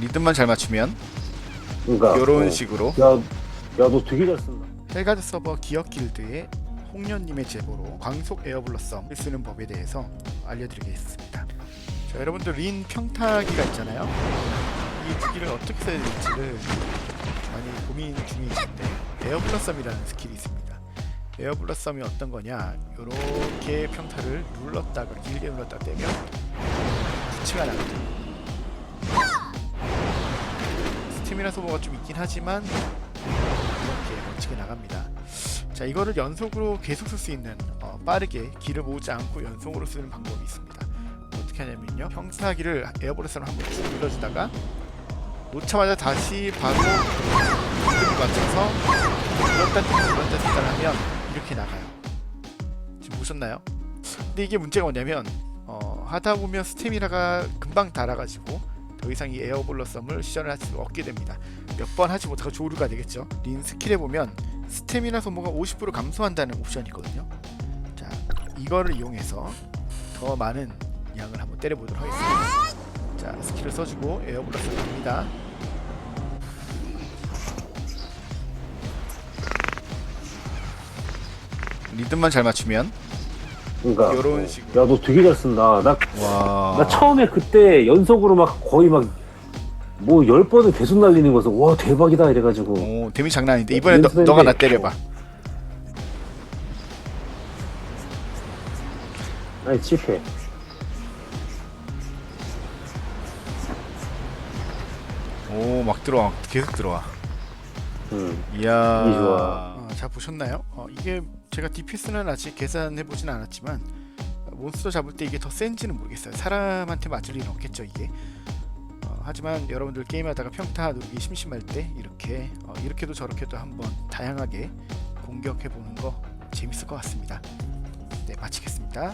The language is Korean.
리듬만 잘 맞추면 그러니까 이런 어. 식으로 야, 야너 되게 잘 쓴다. 헬가드 서버 기억 길드의 홍련님의 제보로 광속 에어블러썸을 쓰는 법에 대해서 알려드리겠습니다. 자, 여러분들 린 평타기가 있잖아요. 이 무기를 어떻게 써야 될지를 많이 고민 중이신데 에어블러썸이라는 스킬이 있습니다. 에어블러썸이 어떤 거냐? 이렇게 평타를 눌렀다가 길게 눌렀다 떼면 부치가 나거든요. 스태미나 소모가 좀 있긴 하지만 이렇게 멋지게 나갑니다. 자 이거를 연속으로 계속 쓸 수 있는 어, 빠르게 길을 모으지 않고 연속으로 쓰는 방법이 있습니다. 어떻게 하냐면요 평타기를 에어버레스로 한번 쭉 눌러주다가 놓자마자 다시 바로 리듬을 맞춰서 눌렀다 눌렀다 뗐다 하면 이렇게 나가요. 지금 보셨나요? 근데 이게 문제가 뭐냐면 어, 하다 보면 스태미나가 금방 닳아가지고 더 이상 이 에어블러썸을 시전을 할 수 없게 됩니다. 몇 번 하지 못하고 조류가 되겠죠. 린 스킬에 보면 스태미나 소모가 50% 감소한다는 옵션이 있거든요. 자, 이거를 이용해서 더 많은 양을 한번 때려보도록 하겠습니다. 자, 스킬을 써주고 에어블러스 갑니다. 리듬만 잘 맞추면 그러니까 요런 어. 식으로. 야 너 되게 잘 쓴다. 나, 와, 나 처음에 그때 연속으로 막 거의 막 뭐 열 번을 계속 날리는 거서 와 대박이다 이래가지고 오, 데미 장난 아닌데 이번에 너. 너가 나 때려봐. 아니 칠해. 오, 막 들어와, 계속 들어와. 응. 이야. 이 좋아. 어, 자 보셨나요? 어, 이게 제가 DPS는 아직 계산해 보진 않았지만 어, 몬스터 잡을 때 이게 더 센지는 모르겠어요. 사람한테 맞을 일은 없겠죠 이게. 어, 하지만 여러분들 게임하다가 평타 누르기 심심할 때 이렇게 어, 이렇게도 저렇게도 한번 다양하게 공격해 보는 거 재밌을 것 같습니다. 네 마치겠습니다.